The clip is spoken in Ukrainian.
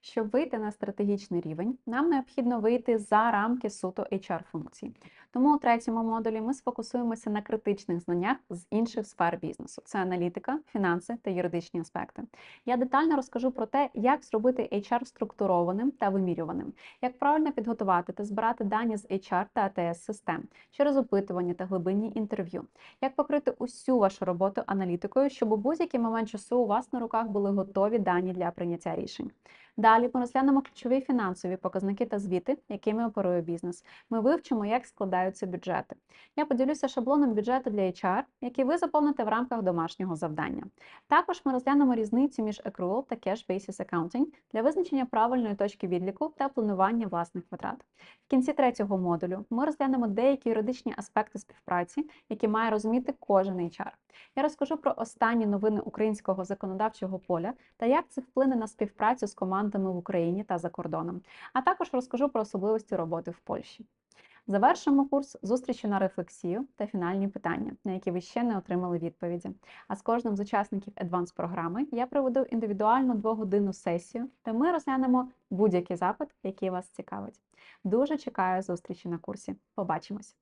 Щоб вийти на стратегічний рівень, нам необхідно вийти за рамки суто HR-функцій. Тому у третьому модулі ми сфокусуємося на критичних знаннях з інших сфер бізнесу: це аналітика, фінанси та юридичні аспекти. Я детально розкажу про те, як зробити HR структурованим та вимірюваним, як правильно підготувати та збирати дані з HR та АТС систем через опитування та глибинні інтерв'ю, як покрити усю вашу роботу аналітикою, щоб у будь-який момент часу у вас на руках були готові дані для прийняття рішень. Далі ми розглянемо ключові фінансові показники та звіти, якими оперує бізнес. Ми вивчимо, як складаються бюджети. Я поділюся шаблоном бюджету для HR, який ви заповните в рамках домашнього завдання. Також ми розглянемо різницю між accrual та cash basis accounting для визначення правильної точки відліку та планування власних витрат. В кінці третього модулю ми розглянемо деякі юридичні аспекти співпраці, які має розуміти кожен HR. Я розкажу про останні новини українського законодавчого поля та як це вплине на співпрацю з командами в Україні та за кордоном, а також розкажу про особливості роботи в Польщі. Завершимо курс зустрічі на рефлексію та фінальні питання, на які ви ще не отримали відповіді. А з кожним з учасників Advance програми я проведу індивідуальну двогодинну сесію, де ми розглянемо будь-який запит, який вас цікавить. Дуже чекаю зустрічі на курсі. Побачимось!